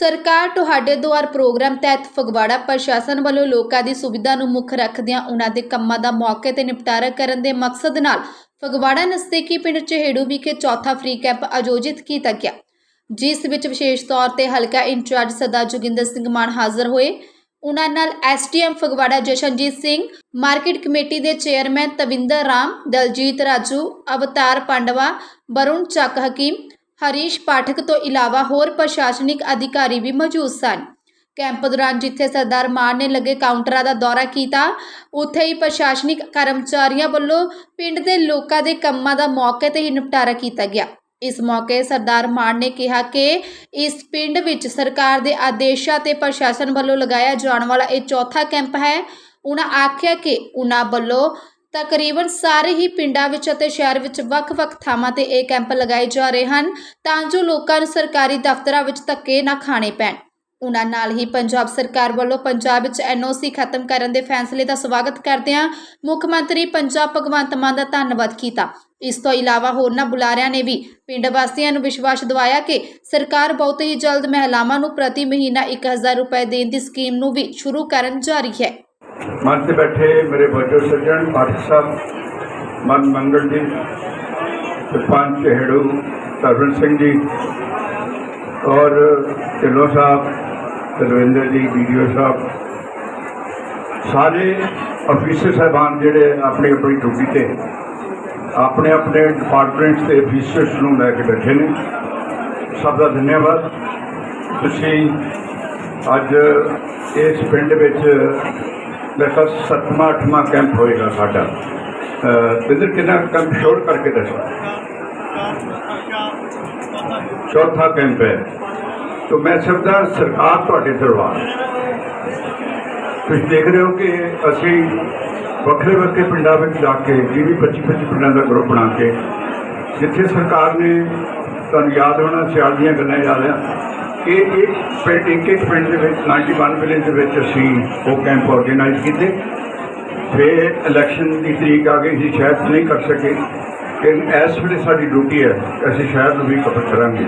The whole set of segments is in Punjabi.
ਸਰਕਾਰ ਤੁਹਾਡੇ ਦੁਆਰ ਪ੍ਰੋਗਰਾਮ ਤਹਿਤ ਫਗਵਾੜਾ ਪ੍ਰਸ਼ਾਸਨ ਵੱਲੋਂ ਲੋਕਾਂ ਦੀ ਸੁਵਿਧਾ ਨੂੰ ਮੁੱਖ ਰੱਖਦਿਆਂ ਉਹਨਾਂ ਦੇ ਕੰਮਾਂ ਦਾ ਮੌਕੇ ਤੇ ਨਿਪਟਾਰਾ ਕਰਨ ਦੇ ਮਕਸਦ ਨਾਲ ਫਗਵਾੜਾ ਨਜ਼ਦੀਕੀ ਪਿੰਡ ਚਹੇੜੂ ਵਿਖੇ ਚੌਥਾ ਫ੍ਰੀ ਕੈਂਪ ਆਯੋਜਿਤ ਕੀਤਾ ਗਿਆ, ਜਿਸ ਵਿੱਚ ਵਿਸ਼ੇਸ਼ ਤੌਰ ਤੇ ਹਲਕਾ ਇੰਚਾਰਜ ਸਦਾ ਜੋਗਿੰਦਰ ਸਿੰਘ ਮਾਨ ਹਾਜ਼ਰ ਹੋਏ। ਉਹਨਾਂ ਨਾਲ STM Phagwara Jashanjit Singh, market committee ਦੇ ਚੇਅਰਮੈਨ ਤਵਿੰਦਰ ਰਾਮ, ਦਲਜੀਤ ਰਾਜੂ, ਅਵਤਾਰ ਪਾਂਡਵਾ ਬਰੁਣ ਚੱਕ ਹਕੀਮ ਹਰੀਸ਼ ਪਾਠਕ ਤੋਂ ਇਲਾਵਾ ਹੋਰ ਪ੍ਰਸ਼ਾਸਨਿਕ ਅਧਿਕਾਰੀ ਵੀ ਮੌਜੂਦ ਸਨ। ਕੈਂਪ ਦੌਰਾਨ ਜਿੱਥੇ ਸਰਦਾਰ ਮਾਨ ਨੇ ਲੱਗੇ ਕਾਊਂਟਰਾਂ ਦਾ ਦੌਰਾ ਕੀਤਾ, ਉੱਥੇ ਹੀ ਪ੍ਰਸ਼ਾਸਨਿਕ ਕਰਮਚਾਰੀਆਂ ਵੱਲੋਂ ਪਿੰਡ ਦੇ ਲੋਕਾਂ ਦੇ ਕੰਮਾਂ ਦਾ ਮੌਕੇ ਤੇ ਹੀ ਨਿਪਟਾਰਾ ਕੀਤਾ ਗਿਆ। ਇਸ ਮੌਕੇ ਸਰਦਾਰ ਮਾਨ ਨੇ ਕਿਹਾ ਕਿ ਇਸ ਪਿੰਡ ਵਿੱਚ ਸਰਕਾਰ ਦੇ ਆਦੇਸ਼ਾਂ ਤੇ ਪ੍ਰਸ਼ਾਸਨ ਵੱਲੋਂ ਲਗਾਇਆ ਜਾਣ ਵਾਲਾ ਇਹ ਚੌਥਾ ਕੈਂਪ ਹੈ। ਉਹਨਾਂ ਆਖਿਆ ਕਿ ਉਹਨਾਂ ਵੱਲੋਂ ਤਕਰੀਬਨ ਸਾਰੇ ਹੀ ਪਿੰਡਾਂ ਵਿੱਚ ਅਤੇ ਸ਼ਹਿਰ ਵਿੱਚ ਵੱਖ-ਵੱਖ ਥਾਵਾਂ ਤੇ ਇਹ ਕੈਂਪ ਲਗਾਏ ਜਾ ਰਹੇ ਹਨ, ਤਾਂ ਜੋ ਲੋਕਾਂ ਨੂੰ ਸਰਕਾਰੀ ਦਫ਼ਤਰਾਂ ਵਿੱਚ ਧੱਕੇ ਨਾ ਖਾਣੇ ਪੈਣ। ਉਹਨਾਂ ਨਾਲ ਹੀ ਪੰਜਾਬ ਸਰਕਾਰ ਵੱਲੋਂ ਪੰਜਾਬ ਵਿੱਚ ਐਨਓਸੀ ਖਤਮ ਕਰਨ ਦੇ ਫੈਸਲੇ ਦਾ ਸਵਾਗਤ ਕਰਦਿਆਂ ਮੁੱਖ ਮੰਤਰੀ ਪੰਜਾਬ ਭਗਵੰਤ ਮਾਨ ਦਾ ਧੰਨਵਾਦ ਕੀਤਾ। ਇਸ ਤੋਂ ਇਲਾਵਾ ਹੋਰਨਾਂ ਬੁਲਾਰਿਆਂ ਨੇ ਵੀ ਪਿੰਡ ਵਾਸੀਆਂ ਨੂੰ ਵਿਸ਼ਵਾਸ ਦਿਵਾਇਆ ਕਿ ਸਰਕਾਰ ਬਹੁਤ ਹੀ ਜਲਦ ਮਹਿਲਾਵਾਂ ਨੂੰ ਪ੍ਰਤੀ ਮਹੀਨਾ 1000 ਰੁਪਏ ਦੇਣ ਦੀ ਸਕੀਮ ਨੂੰ ਵੀ ਸ਼ੁਰੂ ਕਰਨ ਜਾ ਰਹੀ ਹੈ। ਮੰਚ ਤੇ ਬੈਠੇ ਮੇਰੇ ਵਜੋ ਸੱਜਣ ਪਾਠਕ ਸਾਹਿਬ ਮਨ ਮੰਗਲ ਜੀ, ਸਰਪੰਚ ਹੇੜੂ ਤਰਵਨ ਸਿੰਘ ਜੀ ਔਰ ਢਿੱਲੋਂ ਸਾਹਿਬ ਤਲਵਿੰਦਰ ਜੀ ਵੀਡੀਓ ਸਾਹਿਬ। ਸਾਰੇ ਅਫੀਸਰ ਸਾਹਿਬਾਨ ਜਿਹੜੇ ਆਪਣੀ ਆਪਣੀ ਡਿਊਟੀ ਤੇ, ਆਪਣੇ ਆਪਣੇ ਡਿਪਾਰਟਮੈਂਟਸ ਦੇ ਅਫੀਸਰਸ ਨੂੰ ਲੈ ਕੇ ਬੈਠੇ ਨੇ। ਸਭ ਦਾ ਧੰਨਵਾਦ। ਤੁਸੀਂ ਅੱਜ ਇਸ ਪਿੰਡ ਵਿੱਚ ਮੇਰੇ ਖਿਆਲ ਸੱਤਵਾਂ, ਅੱਠਵਾਂ ਕੈਂਪ ਹੋਏਗਾ ਸਾਡਾ। ਬਿੰਦਰ ਕਿੰਨਾ ਕੰਮ ਸ਼ੋਰ ਕਰਕੇ ਦੱਸੋ। ਚੌਥਾ ਕੈਂਪ ਹੈ। तो ਮੈਂ समझा ਸਰਕਾਰ ਤੁਹਾਡੇ दरबार ਤੁਸੀਂ ਦੇਖ ਰਹੇ ਹੋ ਕਿ ਅਸੀਂ ਵੱਖਰੇ ਵੱਖਰੇ ਪਿੰਡਾਂ ਵਿੱਚ ਜਾ ਕੇ 20 25 25 ਪਿੰਡਾਂ ਦਾ ਗਰੁੱਪ ਬਣਾ ਕੇ, ਜਿੱਥੇ ਸਰਕਾਰ ਨੇ ਤੁਹਾਨੂੰ ਯਾਦ ਹੋਣਾ, ਸਿਆਲ ਦੀਆਂ ਗੱਲਾਂ ਯਾਦ ਆ। ਇਹ ਇੱਕ ਪਿੰਡ, ਇੱਕ ਇੱਕ ਪਿੰਡ ਦੇ ਵਿੱਚ 91 ਵਿਲੇਜ ਦੇ ਵਿੱਚ ਅਸੀਂ ਉਹ ਕੈਂਪ ਆਰਗੇਨਾਈਜ਼ ਕੀਤੇ। ਫਿਰ ਇਲੈਕਸ਼ਨ ਦੀ ਤਰੀਕ ਆ ਗਈ ਸੀ ਸ਼ਾਇਦ ਨਹੀਂ ਕਰ ਸਕੇ। ਕਿ ਇਸ ਵੇਲੇ ਸਾਡੀ ਡਿਊਟੀ ਹੈ, ਅਸੀਂ ਸ਼ਹਿਰ ਨੂੰ ਵੀ ਕਵਰ ਕਰਾਂਗੇ।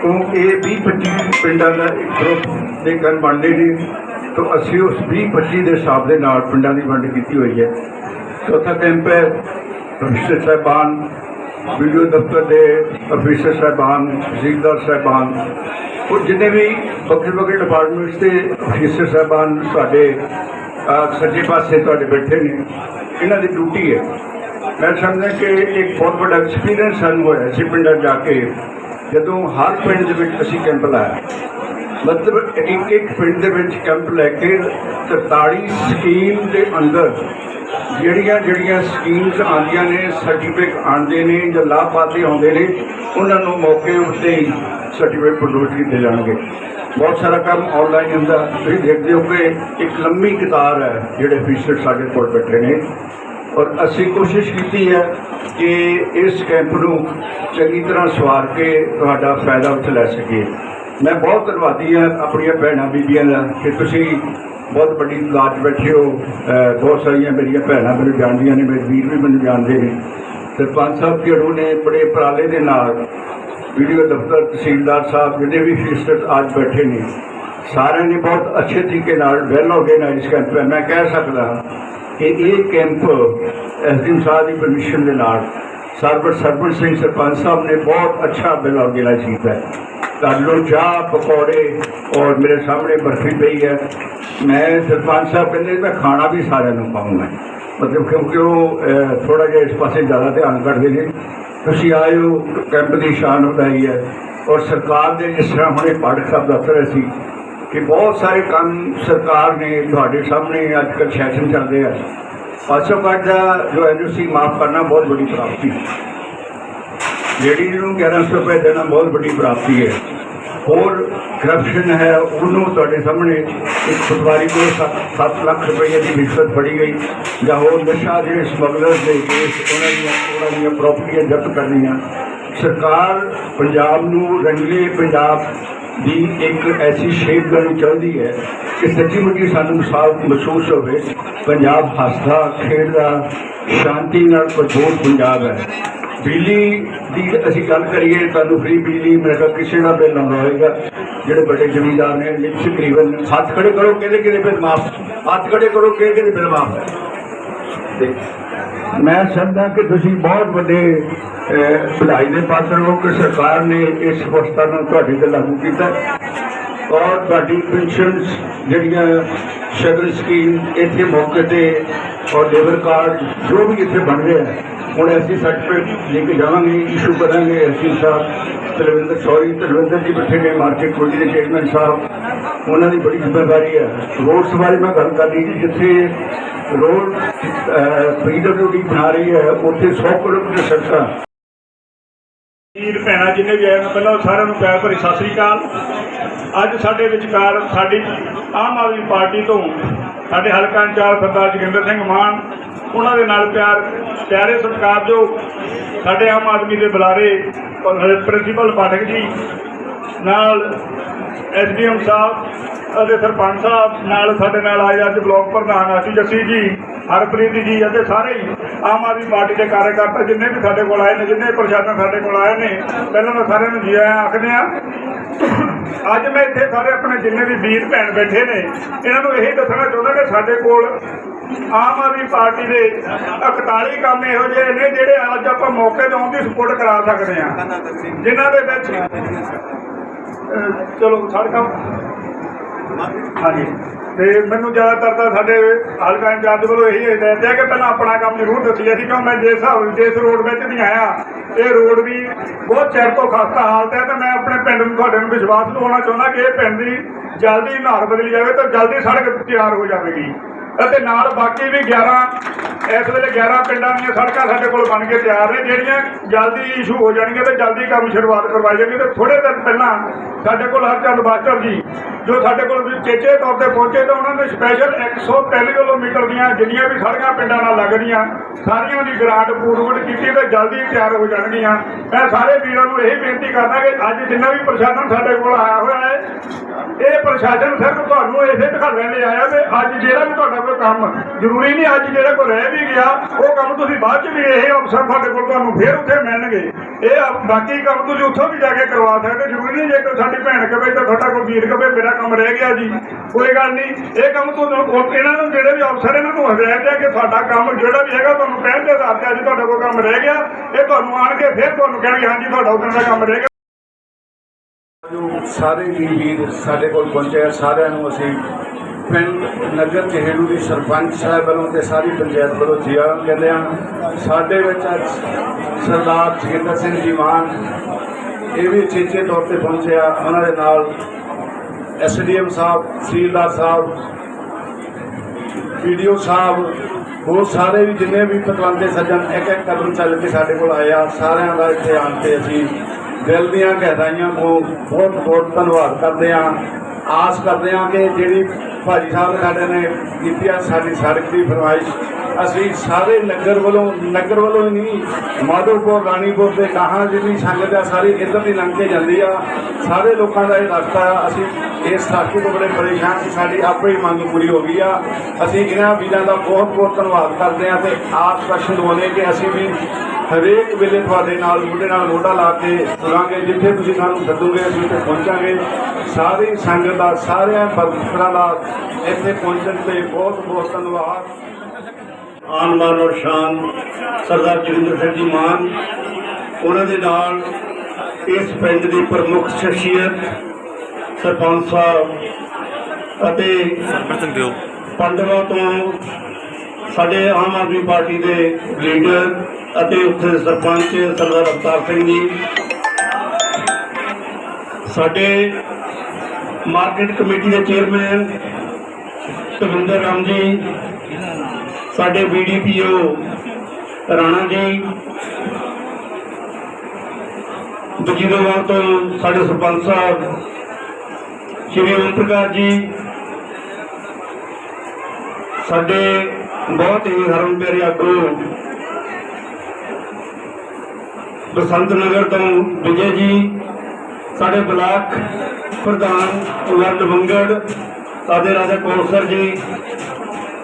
ਕਿਉਂਕਿ ਇਹ 20 25 ਪਿੰਡਾਂ ਦਾ ਇੱਕ ਗਰੁੱਪ ਦੇ ਘਰ ਬਣਦੇ ਨੇ, ਤਾਂ ਅਸੀਂ ਉਸ 20 25 ਦੇ ਹਿਸਾਬ ਦੇ ਨਾਲ ਪਿੰਡਾਂ ਦੀ ਵੰਡ ਕੀਤੀ ਹੋਈ ਹੈ। ਚੌਥਾ ਕੈਂਪ ਹੈ ਅਫੀਸਰ ਸਾਹਿਬਾਨ ਵੀਡੀਓ ਦਫ਼ਤਰ ਦੇ ਅਫੀਸਰ ਸਾਹਿਬਾਨ ਤਹਿਸੀਲਦਾਰ ਸਾਹਿਬਾਨ ਉਹ ਜਿੰਨੇ ਵੀ ਵੱਖਰੇ ਵੱਖਰੇ ਡਿਪਾਰਟਮੈਂਟਸ ਦੇ ਅਫੀਸਰ ਸਾਹਿਬਾਨ ਤੁਹਾਡੇ ਅਹ, ਸੱਜੇ ਪਾਸੇ ਤੁਹਾਡੇ ਬੈਠੇ ਨੇ ਇਹਨਾਂ ਦੀ ਡਿਊਟੀ ਹੈ। ਮੈਂ ਸਮਝਦਾ ਕਿ ਇੱਕ ਬਹੁਤ ਵੱਡਾ ਐਕਸਪੀਰੀਅੰਸ ਸਾਨੂੰ ਹੋਇਆ ਸੀ ਪਿੰਡਾਂ ਜਾ ਕੇ ਜਦੋਂ ਹਰ ਪਿੰਡ ਦੇ ਵਿੱਚ ਅਸੀਂ ਕੈਂਪ ਲਾਇਆ। ਮਤਲਬ ਇੱਕ ਇੱਕ ਪਿੰਡ ਦੇ ਵਿੱਚ ਕੈਂਪ ਲੈ ਕੇ 43 ਸਕੀਮ ਦੇ ਅੰਦਰ ਜਿਹੜੀਆਂ ਜਿਹੜੀਆਂ ਸਕੀਮਸ ਆਉਂਦੀਆਂ ਨੇ ਸਰਟੀਫਿਕੇਟ ਆਉਂਦੇ ਨੇ ਜਾਂ ਲਾਭਪਾਤਰੀ ਆਉਂਦੇ ਨੇ, ਉਹਨਾਂ ਨੂੰ ਮੌਕੇ ਉੱਤੇ ਸਰਟੀਫਿਕੇਟ ਪ੍ਰੋਡਿਊਸ ਕੀਤੇ ਜਾਣਗੇ। ਬਹੁਤ ਸਾਰਾ ਕੰਮ ਆਨਲਾਈਨ ਹੁੰਦਾ ਤੁਸੀਂ ਦੇਖਦੇ ਹੋ ਕਿ ਇੱਕ ਲੰਮੀ ਕਤਾਰ ਹੈ ਜਿਹੜੇ ਅਫੀਸਰ ਸਾਡੇ ਕੋਲ ਬੈਠੇ ਨੇ। ਔਰ ਅਸੀਂ ਕੋਸ਼ਿਸ਼ ਕੀਤੀ ਹੈ ਕਿ ਇਸ ਕੈਂਪ ਨੂੰ ਚੰਗੀ ਤਰ੍ਹਾਂ ਸਵਾਰ ਕੇ ਤੁਹਾਡਾ ਫਾਇਦਾ ਉੱਥੇ ਲੈ ਸਕੀਏ। ਮੈਂ ਬਹੁਤ ਧੰਨਵਾਦੀ ਹਾਂ ਆਪਣੀਆਂ ਭੈਣਾਂ ਬੀਬੀਆਂ ਦਾ ਕਿ ਤੁਸੀਂ ਬਹੁਤ ਵੱਡੀ ਤਾਦਾਦ 'ਚ ਬੈਠੇ ਹੋ। ਬਹੁਤ ਸਾਰੀਆਂ ਮੇਰੀਆਂ ਭੈਣਾਂ ਮੈਨੂੰ ਜਾਣਦੀਆਂ ਨੇ, ਮੇਰੇ ਵੀਰ ਵੀ ਮੈਨੂੰ ਜਾਣਦੇ ਨੇ। ਸਰਪੰਚ ਸਾਹਿਬ ਜਿਹੜੂ ਨੇ ਬੜੇ ਉਪਰਾਲੇ ਦੇ ਨਾਲ ਵੀਡੀਓ ਦਫ਼ਤਰ ਤਹਿਸੀਲਦਾਰ ਸਾਹਿਬ ਜਿਹੜੇ ਵੀ ਅਫੀਸਰ ਅੱਜ ਬੈਠੇ ਨੇ, ਸਾਰਿਆਂ ਨੇ ਬਹੁਤ ਅੱਛੇ ਤਰੀਕੇ ਨਾਲ ਵੈਲ ਆਰਗੇਨਾਈਜ਼ ਕੈਂਪ ਹੈ। ਮੈਂ ਕਹਿ ਸਕਦਾ ਕਿ ਇਹ ਕੈਂਪ ਐਸਡੀਐਮ ਸਾਹਿਬ ਦੀ ਪਰਮਿਸ਼ਨ ਦੇ ਨਾਲ ਸਰਵਰ ਸਰਵਰ ਸਿੰਘ ਸਰਪੰਚ ਸਾਹਿਬ ਨੇ ਬਹੁਤ ਅੱਛਾ ਵੈਲ ਆਰਗੇਨਾਈਜ਼ ਕੀਤਾ ਹੈ। ਤੁਹਾਨੂੰ ਚਾਹ, ਪਕੌੜੇ, ਔਰ ਮੇਰੇ ਸਾਹਮਣੇ ਬਰਫੀ ਪਈ ਹੈ। ਮੈਂ ਸਰਪੰਚ ਸਾਹਿਬ ਕਹਿੰਦੇ, ਮੈਂ ਖਾਣਾ ਵੀ ਸਾਰਿਆਂ ਨੂੰ ਪਾਉਂਗਾ। ਮਤਲਬ ਕਿਉਂਕਿ ਉਹ ਥੋੜਾ ਜਿਹਾ ਇਸ ਪਾਸੇ ਜ਼ਿਆਦਾ ਧਿਆਨ ਕਰਦੇ ਨੇ। ਤੁਸੀਂ ਆਏ ਹੋ ਕੈਂਪ ਦੀ ਸ਼ਾਨ ਵਧਾਈ ਹੈ। ਔਰ ਸਰਕਾਰ ਦੇ ਜਿਸ ਤਰ੍ਹਾਂ ਹੁਣੇ ਪਾਠਕ ਸਾਹਿਬ ਦੱਸ ਰਹੇ ਸੀ ਕਿ ਬਹੁਤ ਸਾਰੇ ਕੰਮ ਸਰਕਾਰ ਨੇ ਤੁਹਾਡੇ ਸਾਹਮਣੇ ਅੱਜ ਕੱਲ੍ਹ ਸੈਸ਼ਨ ਚੱਲਦੇ ਆ ਪਾਸੋਂ ਕੱਢ ਦਾ ਜੋ ਐਨਓਸੀ ਮਾਫ ਕਰਨਾ ਬਹੁਤ ਵੱਡੀ ਪ੍ਰਾਪਤੀ ਹੈ। ਜਿਹੜੀ ਨੂੰ 1100 ਰੁਪਏ ਦੇਣਾ ਬਹੁਤ ਵੱਡੀ ਪ੍ਰਾਪਤੀ ਹੈ। ਹੋਰ ਕਰਪਸ਼ਨ ਹੈ, ਉਹਨੂੰ ਤੁਹਾਡੇ ਸਾਹਮਣੇ ਇੱਕ ਪਟਵਾਰੀ ਕੋਲ 7 ਲੱਖ ਰੁਪਏ ਦੀ ਰਿਸ਼ਵਤ ਫੜੀ ਗਈ। ਜਾਂ ਹੋਰ ਨਸ਼ਾ ਜਿਹੜੇ ਸਮਗਲਰਸ ਦੇ ਕੇਸ ਉਹਨਾਂ ਦੀਆਂ ਉਹਨਾਂ ਦੀਆਂ ਪ੍ਰਾਪਰਟੀਆਂ ਜ਼ਬਤ ਕਰਨੀਆਂ। ਸਰਕਾਰ ਪੰਜਾਬ ਨੂੰ ਰੰਗਲੇ ਪੰਜਾਬ ਦੀ ਇੱਕ ਐਸੀ ਸ਼ੇਪ ਦੇਣੀ ਚਾਹੁੰਦੀ ਹੈ ਕਿ ਸੱਚੀ ਮੁੱਚੀ ਸਾਨੂੰ ਸਾਫ਼ ਮਹਿਸੂਸ ਹੋਵੇ। ਪੰਜਾਬ ਹੱਸਦਾ, ਖੇਡਦਾ, ਸ਼ਾਂਤੀ ਨਾਲ ਭਰਪੂਰ ਪੰਜਾਬ ਹੈ। ਬਿਜਲੀ ਦੀ ਅਸੀਂ ਗੱਲ ਕਰੀਏ ਤੁਹਾਨੂੰ ਫ੍ਰੀ ਬਿਜਲੀ ਮੇਰੇ ਕੋਲ ਕਿਸੇ ਦਾ ਬਿੱਲ ਆਉਂਦਾ ਹੋਏਗਾ। ਜਿਹੜੇ ਵੱਡੇ ਜ਼ਮੀਂਦਾਰ ਨੇ ਵਿੱਚ ਤਕਰੀਬਨ ਹੱਥ ਖੜੇ ਕਰੋ ਕਿਹਦੇ ਕਿਹਦੇ ਬਿੱਲ ਮਾਫ? ਹੱਥ ਖੜੇ ਕਰੋ ਕਿਹਦੇ ਕਿਹਦੇ ਬਿੱਲ ਮਾਫ? ਤੇ ਮੈਂ ਸਮਝਦਾ ਕਿ ਤੁਸੀਂ ਬਹੁਤ ਵੱਡੇ ਅਹ, ਵਧਾਈ ਦੇ ਪਾਤਰ ਹੋ ਕਿ ਸਰਕਾਰ ਨੇ ਇਸ ਵਿਵਸਥਾ ਨੂੰ ਤੁਹਾਡੇ ਤੇ ਲਾਗੂ ਕੀਤਾ। ਔਰ ਤੁਹਾਡੀ ਪੈਨਸ਼ਨਸ ਜਿਹੜੀਆਂ ਸ਼ਗਲ ਸਕੀਮ ਇੱਥੇ ਮੌਕੇ ਤੇ ਔਰ ਲੇਬਰ ਕਾਰਡ ਜੋ ਵੀ ਇੱਥੇ ਬਣ ਰਿਹਾ ਹੈ, ਹੁਣ ਐਸੀ ਸਰਟੀਫਿਕੇਟ ਲੈ ਕੇ ਜਾਵਾਂਗੇ ਇਸ਼ੂ ਕਰਾਂਗੇ ਐਸੀ ਸਾਹਿਬ ਤਲਵਿੰਦਰ ਸੌਰੀ ਤਲਵਿੰਦਰ ਜੀ ਬੈਠੇ ਨੇ ਮਾਰਕੀਟ ਕਮੇਟੀ ਦੇ ਚੇਅਰਮੈਨ ਸਾਹਿਬ, ਉਹਨਾਂ ਦੀ ਬੜੀ ਜ਼ਿੰਮੇਵਾਰੀ ਹੈ। ਰੋਡਸ ਬਾਰੇ ਮੈਂ ਗੱਲ ਕਰ ਲਈ ਸੀ ਜਿੱਥੇ ਰੋਡ ਪੀਡਬਲਿਊਡੀ ਬਣਾ ਰਹੀ ਹੈ, ਉੱਥੇ 100 ਕਿਲੋਮੀਟਰ ਸੜਕਾਂ। ਵੀਰ, ਭੈਣਾਂ, ਜਿੰਨੇ ਵੀ ਆਏ ਨੇ, ਪਹਿਲਾਂ ਸਾਰਿਆਂ ਨੂੰ ਪਿਆਰ ਭਰੀ ਸਤਿ ਸ੍ਰੀ ਅਕਾਲ। ਅੱਜ ਸਾਡੇ ਵਿਚਕਾਰ ਸਾਡੀ ਆਮ ਆਦਮੀ ਪਾਰਟੀ ਤੋਂ ਸਾਡੇ ਹਲਕਾ ਇੰਚਾਰਜ ਸਰਦਾਰ ਜੋਗਿੰਦਰ ਸਿੰਘ ਮਾਨ, ਉਹਨਾਂ ਦੇ ਨਾਲ ਪਿਆਰ, ਪਿਆਰੇ ਸਤਿਕਾਰਯੋਗ ਸਾਡੇ ਆਮ ਆਦਮੀ ਦੇ ਬੁਲਾਰੇ ਪ੍ਰਿੰਸੀਪਲ ਪਾਠਕ ਜੀ, ਨਾਲ ਐਸਡੀਐਮ ਸਾਹਿਬ ਅਤੇ ਸਰਪੰਚ ਸਾਹਿਬ, ਨਾਲ ਸਾਡੇ ਨਾਲ ਆਏ ਅੱਜ ਬਲਾਕ ਪ੍ਰਧਾਨ ਆਸ਼ੂ ਜੱਸੀ ਜੀ, ਹਰਪ੍ਰੀਤ ਜੀ ਅਤੇ ਸਾਰੇ ਹੀ ਆਮ ਆਦਮੀ ਪਾਰਟੀ ਦੇ ਕਾਰਜਕਰਤਾ ਜਿੰਨੇ ਵੀ ਸਾਡੇ ਕੋਲ ਆਏ ਨੇ, ਜਿੰਨੇ ਪ੍ਰਸ਼ਾਸਨ ਸਾਡੇ ਕੋਲ ਆਏ ਨੇ, ਪਹਿਲਾਂ ਮੈਂ ਸਾਰਿਆਂ ਨੂੰ ਜੀ ਆਇਆਂ ਆਖਦੇ ਆ ਅੱਜ ਮੈਂ ਇੱਥੇ ਸਾਰੇ ਆਪਣੇ ਜਿੰਨੇ ਵੀ ਵੀਰ ਭੈਣ ਬੈਠੇ ਨੇ, ਇਹਨਾਂ ਨੂੰ ਇਹੀ ਦੱਸਣਾ ਚਾਹੁੰਦਾ ਕਿ ਸਾਡੇ ਕੋਲ ਆਮ ਆਦਮੀ ਪਾਰਟੀ ਦੇ 41 ਕੰਮ ਇਹੋ ਜਿਹੇ ਨੇ ਜਿਹੜੇ ਅੱਜ ਆਪਾਂ ਮੌਕੇ ਤੋਂ ਆਉਣ ਦੀ ਸਪੋਰਟ ਕਰਾ ਸਕਦੇ ਆ ਜਿਨ੍ਹਾਂ ਦੇ ਵਿੱਚ ਚਲੋ ਸੜਕਾਂ ਹਾਂਜੀ। ਤੇ ਮੈਨੂੰ ਜ਼ਿਆਦਾਤਰ ਤਾਂ ਸਾਡੇ ਹਲਕਾ ਇੰਚਾਰਜ ਵੱਲੋਂ ਇਹੀ ਹਦਾਇਤ ਹੈ ਕਿ ਪਹਿਲਾਂ ਆਪਣਾ ਕੰਮ ਜ਼ਰੂਰ ਦੱਸੀਏ ਸੀ ਕਿਉਂ ਮੈਂ ਜਿਸ ਹਿਸਾਬ ਜਿਸ ਰੋਡ ਵਿੱਚ ਵੀ ਆਇਆ, ਇਹ ਰੋਡ ਵੀ ਬਹੁਤ ਚਿਰ ਤੋਂ ਖਸਤਾ ਹਾਲਤ ਹੈ ਤੇ ਮੈਂ ਆਪਣੇ ਪਿੰਡ ਨੂੰ ਤੁਹਾਡੇ ਨੂੰ ਵਿਸ਼ਵਾਸ ਦਿਵਾਉਣਾ ਚਾਹੁੰਦਾ ਕਿ ਇਹ ਪਿੰਡ ਦੀ ਜਲਦੀ ਨਾਰ ਬਦਲੀ ਜਾਵੇ ਤਾਂ ਜਲਦੀ ਸੜਕ ਤਿਆਰ ਹੋ ਜਾਵੇਗੀ। ਅਤੇ ਨਾਲ ਬਾਕੀ ਵੀ 11 ਇਸ ਵੇਲੇ 11 ਪਿੰਡਾਂ ਦੀਆਂ ਸੜਕਾਂ ਸਾਡੇ ਕੋਲ ਬਣ ਕੇ ਤਿਆਰ ਨੇ, ਜਿਹੜੀਆਂ ਜਲਦੀ ਇਸ਼ੂ ਹੋ ਜਾਣਗੀਆਂ ਤੇ ਜਲਦੀ ਕੰਮ ਸ਼ੁਰੂਆਤ ਕਰਵਾਈ ਜਾਏਗੀ ਤੇ ਥੋੜੇ ਦਿਨ ਪਹਿਲਾਂ ਸਾਡੇ ਕੋਲ ਹਰਚੰਦ ਮਾਸਟਰ ਜੀ, ਜੋ ਸਾਡੇ ਕੋਲ ਵੀ ਚੇਚੇ ਤੌਰ ਤੇ ਪਹੁੰਚੇ ਤਾਂ ਉਹਨਾਂ ਨੇ ਸਪੈਸ਼ਲ 103 ਕਿਲੋਮੀਟਰ ਦੀਆਂ ਜਿੰਨੀਆਂ ਵੀ ਸੜਕਾਂ ਪਿੰਡਾਂ ਨਾਲ ਲੱਗਦੀਆਂ, ਸਾਰੀਆਂ ਦੀ ਗ੍ਰਾਂਟ ਪੂਰਵਟ ਕੀਤੀ ਤੇ ਜਲਦੀ ਤਿਆਰ ਹੋ ਜਾਣਗੀਆਂ। ਮੈਂ ਸਾਰੇ ਵੀਰਾਂ ਨੂੰ ਇਹ ਬੇਨਤੀ ਕਰਦਾ ਕਿ ਅੱਜ ਜਿੰਨਾ ਵੀ ਪ੍ਰਸ਼ਾਸਨ ਸਾਡੇ ਕੋਲ ਆਇਆ ਹੋਇਆ ਹੈ, ਇਹ ਪ੍ਰਸ਼ਾਸਨ ਸਿਰਫ ਤੁਹਾਨੂੰ ਇਸੇ ਦਿਖਾਉਣ ਲਈ ਆਇਆ ਵੀ ਅੱਜ ਜਿਹੜਾ ਵੀ ਤੁਹਾਡਾ ਕੋਈ ਕੰਮ ਜ਼ਰੂਰੀ ਨਹੀਂ, ਅੱਜ ਜਿਹੜਾ ਕੋਈ ਰਹਿ ਵੀ ਗਿਆ, ਉਹ ਕੰਮ ਤੁਸੀਂ ਬਾਅਦ ਚ ਵੀ ਇਹ ਅਫਸਰ ਸਾਡੇ ਕੋਲ ਤੁਹਾਨੂੰ ਫੇਰ ਉੱਥੇ ਮਿਲਣਗੇ। ਇਹ ਬਾਕੀ ਕੰਮ ਤੁਸੀਂ ਉੱਥੋਂ ਵੀ ਜਾ ਕੇ ਕਰਵਾ ਸਕਦੇ, ਜ਼ਰੂਰੀ ਨਹੀਂ ਜੇ ਕੋਈ ਸਾਡੀ ਭੈਣ ਕਵੇ ਤਾਂ ਤੁਹਾਡਾ ਕੋਈ ਵੀਰ ਕਵੇ, ਮੇਰਾ ਕੰਮ ਰਹਿ ਗਿਆ ਜੀ। ਕੋਈ ਗੱਲ ਨਹੀਂ, ਇਹ ਕੰਮ ਤੁਹਾਨੂੰ ਇਹਨਾਂ ਨੂੰ ਜਿਹੜੇ ਵੀ ਅਫਸਰ ਇਹਨਾਂ ਨੂੰ ਹਦਾਇਤ ਹੈ ਕਿ ਤੁਹਾਡਾ ਕੰਮ ਜਿਹੜਾ ਵੀ ਹੈਗਾ ਤੁਹਾਨੂੰ ਪਹਿਲ ਦੇ ਆਧਾਰ ਤੇ ਅੱਜ ਤੁਹਾਡਾ ਕੋਈ ਕੰਮ ਰਹਿ ਗਿਆ, ਇਹ ਤੁਹਾਨੂੰ ਆਣ ਕੇ ਫੇਰ ਤੁਹਾਨੂੰ ਕਹਿਣਗੇ, ਹਾਂਜੀ, ਤੁਹਾਡਾ ਉਦੋਂ ਦਾ ਕੰਮ ਰਹਿ ਗਿਆ। ਜੋ ਸਾਰੇ ਵੀ ਵੀਰ ਸਾਡੇ ਕੋਲ ਪਹੁੰਚੇ ਸਾਰਿਆਂ ਨੂੰ ਅਸੀਂ ਪਿੰਡ ਨਗਰ ਚਹੇੜੂ ਦੀ ਸਰਪੰਚ ਸਾਹਿਬ ਵੱਲੋਂ ਤੇ ਸਾਰੀ ਪੰਚਾਇਤ ਵੱਲੋਂ ਜੀ ਆਇਆਂ ਕਹਿੰਦੇ ਹਾਂ। ਸਾਡੇ ਵਿੱਚ ਅੱਜ ਸਰਦਾਰ ਜਗਿੰਦਰ ਸਿੰਘ ਜੀ ਮਾਨ ਇਹ ਵੀ ਚੇਚੇ ਤੌਰ ਤੇ ਪਹੁੰਚਿਆ, ਉਹਨਾਂ ਦੇ ਨਾਲ ਐਸਡੀਐਮ ਸਾਹਿਬ, ਤਹਿਸੀਲਦਾਰ ਸਾਹਿਬ ਵੀਡੀਓ ਸਾਹਿਬ, ਹੋਰ ਸਾਰੇ ਵੀ ਜਿੰਨੇ ਵੀ ਪਤਵੰਤੇ ਸੱਜਣ ਇੱਕ ਇੱਕ ਕਦਮ ਚੱਲ ਕੇ ਸਾਡੇ ਕੋਲ ਆਏ ਆ, ਸਾਰਿਆਂ ਦਾ ਇੱਥੇ ਆਣ ਕੇ ਅਸੀਂ ਦਿਲ ਦੀਆਂ ਗਹਿਰਾਈਆਂ ਤੋਂ ਬਹੁਤ ਬਹੁਤ ਧੰਨਵਾਦ ਕਰਦੇ ਹਾਂ। ਆਸ ਕਰਦੇ ਹਾਂ ਕਿ ਜਿਹੜੀ ਭਾਜੀ ਸਾਹਿਬ ਸਾਡੇ ਨੇ ਕੀਤੀ ਆ, ਸਾਡੀ ਸੜਕ ਦੀ ਫਰਮਾਇਸ਼ ਅਸੀਂ ਸਾਰੇ ਨਗਰ ਵੱਲੋਂ ਨਗਰ ਵੱਲੋਂ ਹੀ ਨਹੀਂ, ਮਾਧੋਪੁਰ, ਰਾਣੀਪੁਰ ਦੇ ਗਾਹਾਂ ਜਿੰਨੀ ਸੰਗਤ ਆ, ਸਾਰੀ ਇੱਧਰ ਦੀ ਲੰਘ ਕੇ ਜਾਂਦੀ ਆ। ਸਾਰੇ ਲੋਕਾਂ ਦਾ ਇਹ ਰਸਤਾ ਆ, ਅਸੀਂ ਇਸ ਸਾਥੀ ਤੋਂ ਬੜੇ ਪਰੇਸ਼ਾਨ ਸੀ, ਸਾਡੀ ਆਪਣੀ ਮੰਗ ਪੂਰੀ ਹੋ ਗਈ ਆ। ਅਸੀਂ ਇਹਨਾਂ ਵੀਰਾਂ ਦਾ ਬਹੁਤ ਬਹੁਤ ਧੰਨਵਾਦ ਕਰਦੇ ਆ ਤੇ ਆਸ ਬਖਸ਼ ਦਵਾਉਂਦੇ ਕਿ ਅਸੀਂ ਵੀ ਹਰੇਕ ਵੇਲੇ ਤੁਹਾਡੇ ਨਾਲ ਮੋਢੇ ਨਾਲ ਮੋਢਾ ਲਾ ਕੇ ਤੁਰਾਂਗੇ, ਜਿੱਥੇ ਤੁਸੀਂ ਸਾਨੂੰ ਸੱਦੋਗੇ, ਅਸੀਂ ਉੱਥੇ ਪਹੁੰਚਾਂਗੇ। ਸਾਰੀ ਸੰਗਤ ਦਾ, ਸਾਰਿਆਂ ਵਰਕਰਾਂ ਦਾ ਇੱਥੇ ਪਹੁੰਚਣ ਤੇ ਬਹੁਤ ਬਹੁਤ ਧੰਨਵਾਦ। ਆਨ ਮਾਨ ਔਰ ਸ਼ਾਨ ਸਰਦਾਰ ਜਗਿੰਦਰ ਸਿੰਘ ਜੀ ਮਾਨ ਉਹਨਾਂ ਦੇ ਨਾਲ ਇਸ ਪਿੰਡ ਦੀ ਪ੍ਰਮੁੱਖ ਸ਼ਖਸੀਅਤ ਸਰਪੰਚ ਸਾਹਿਬ ਅਤੇ ਪੰਡਵਾ ਤੋਂ ਸਾਡੇ ਆਮ ਆਦਮੀ ਪਾਰਟੀ ਦੇ ਲੀਡਰ ਅਤੇ ਉੱਥੇ ਸਰਪੰਚ ਸਰਦਾਰ ਅਵਤਾਰ ਸਿੰਘ ਜੀ। ਸਾਡੇ ਮਾਰਕੀਟ ਕਮੇਟੀ ਦੇ ਚੇਅਰਮੈਨ ਤਵਿੰਦਰ ਰਾਮ ਜੀ ਸਾਡੇ ਬੀਡੀਪੀਓ ਰਾਣਾ ਜੀ ਬਜੀਰੋਵਾਲ ਤੋਂ ਸਾਡੇ ਸਰਪੰਚ ਸਾਹਿਬ, ਸ਼੍ਰੀ ਓਮ ਪ੍ਰਕਾਸ਼ ਜੀ, ਸਾਡੇ ਬਹੁਤ ਹੀ ਹਰਮ ਪਿਆਰੇ ਆਗੂ, ਬਸੰਤ ਨਗਰ ਤੋਂ ਵਿਜੇ ਜੀ, ਸਾਡੇ ਬਲਾਕ ਪ੍ਰਧਾਨ ਵਰਡ ਬੰਗੜ ਸਾਡੇ ਰਾਜਾ ਕੌਂਸਰ ਜੀ,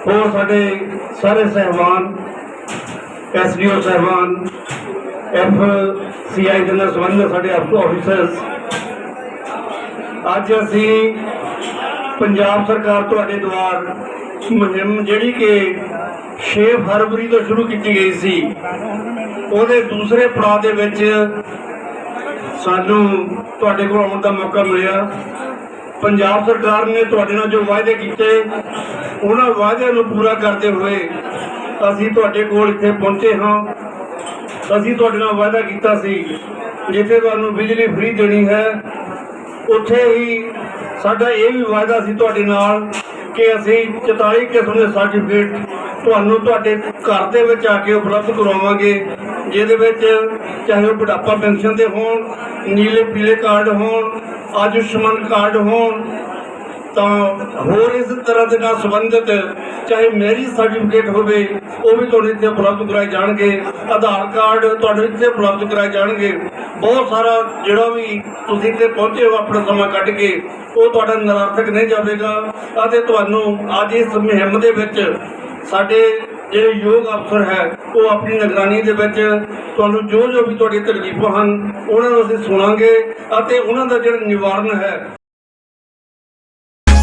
ਹੋਰ ਸਾਡੇ ਸਾਰੇ ਸਹਿਬਾਨ ਐਸਡੀਓ ਸਹਿਬਾਨ, ਐਫ ਸੀਆਈ ਦੇ ਨਾਲ ਸੰਬੰਧਿਤ ਸਾਡੇ ਆਫੀਸਰਸ, ਅੱਜ ਅਸੀਂ ਪੰਜਾਬ ਸਰਕਾਰ ਤੁਹਾਡੇ ਦੁਆਰ ਮੁਹਿੰਮ ਜਿਹੜੀ ਕਿ 6 ਫਰਵਰੀ ਤੋਂ ਸ਼ੁਰੂ ਕੀਤੀ ਗਈ ਸੀ, ਉਹਦੇ ਦੂਸਰੇ ਪੜਾਅ ਦੇ ਵਿੱਚ ਸਾਨੂੰ ਤੁਹਾਡੇ ਕੋਲ ਆਉਣ ਦਾ ਮੌਕਾ ਮਿਲਿਆ। ਪੰਜਾਬ ਸਰਕਾਰ ਨੇ ਤੁਹਾਡੇ ਨਾਲ ਜੋ ਵਾਅਦੇ ਕੀਤੇ ਉਹਨਾਂ ਵਾਅਦਿਆਂ ਨੂੰ ਪੂਰਾ ਕਰਦੇ ਹੋਏ ਅਸੀਂ ਤੁਹਾਡੇ ਕੋਲ ਇੱਥੇ ਪਹੁੰਚੇ ਹਾਂ। ਅਸੀਂ ਤੁਹਾਡੇ ਨਾਲ ਵਾਅਦਾ ਕੀਤਾ ਸੀ, ਜਿੱਥੇ ਤੁਹਾਨੂੰ ਬਿਜਲੀ ਫ੍ਰੀ ਦੇਣੀ ਹੈ, ਉੱਥੇ ਹੀ ਸਾਡਾ ਇਹ ਵੀ ਵਾਅਦਾ ਸੀ ਤੁਹਾਡੇ ਨਾਲ ਕਿ ਅਸੀਂ 44 ਕਿਸਮ ਦੇ ਸਰਟੀਫਿਕੇਟ ਤੁਹਾਨੂੰ ਤੁਹਾਡੇ ਘਰ ਦੇ ਵਿੱਚ ਆ ਕੇ ਉਪਲਬਧ ਕਰਵਾਵਾਂਗੇ, ਜਿਹਦੇ ਵਿੱਚ ਚਾਹੇ ਉਹ ਬੁਢਾਪਾ ਪੈਨਸ਼ਨ ਦੇ ਹੋਣ, ਨੀਲੇ ਪੀਲੇ ਕਾਰਡ ਹੋਣ, ਆਯੁਸ਼ਮਾਨ ਕਾਰਡ ਹੋਣ ਤਾਂ ਹੋਰ ਇਸ ਤਰ੍ਹਾਂ ਦੇ ਨਾਲ ਸੰਬੰਧਿਤ, ਚਾਹੇ ਮੈਰਿਜ ਸਰਟੀਫਿਕੇਟ ਹੋਵੇ, ਉਹ ਵੀ ਤੁਹਾਨੂੰ ਇੱਥੇ ਉਪਲਬਧ ਕਰਾਏ ਜਾਣਗੇ। ਆਧਾਰ ਕਾਰਡ ਤੁਹਾਨੂੰ ਇੱਥੇ ਉਪਲਬਧ ਕਰਾਏ ਜਾਣਗੇ। ਬਹੁਤ ਸਾਰਾ ਜਿਹੜਾ ਵੀ ਤੁਸੀਂ ਇੱਥੇ ਪਹੁੰਚੇ ਹੋ ਆਪਣਾ ਸਮਾਂ ਕੱਢ ਕੇ, ਉਹ ਤੁਹਾਡਾ ਨਿਰਰਥਕ ਨਹੀਂ ਜਾਵੇਗਾ। ਅਤੇ ਤੁਹਾਨੂੰ ਅੱਜ ਇਸ ਮੁਹਿੰਮ ਦੇ ਵਿੱਚ ਸਾਡੇ ਜਿਹੜੇ ਯੋਗ ਅਫਸਰ ਹੈ, ਉਹ ਆਪਣੀ ਨਿਗਰਾਨੀ ਦੇ ਵਿੱਚ ਤੁਹਾਨੂੰ ਜੋ ਜੋ ਵੀ ਤੁਹਾਡੀ ਤਕਲੀਫਾਂ ਹਨ, ਉਹਨਾਂ ਨੂੰ ਅਸੀਂ ਸੁਣਾਂਗੇ ਅਤੇ ਉਹਨਾਂ ਦਾ ਜਿਹੜਾ ਨਿਵਾਰਨ ਹੈ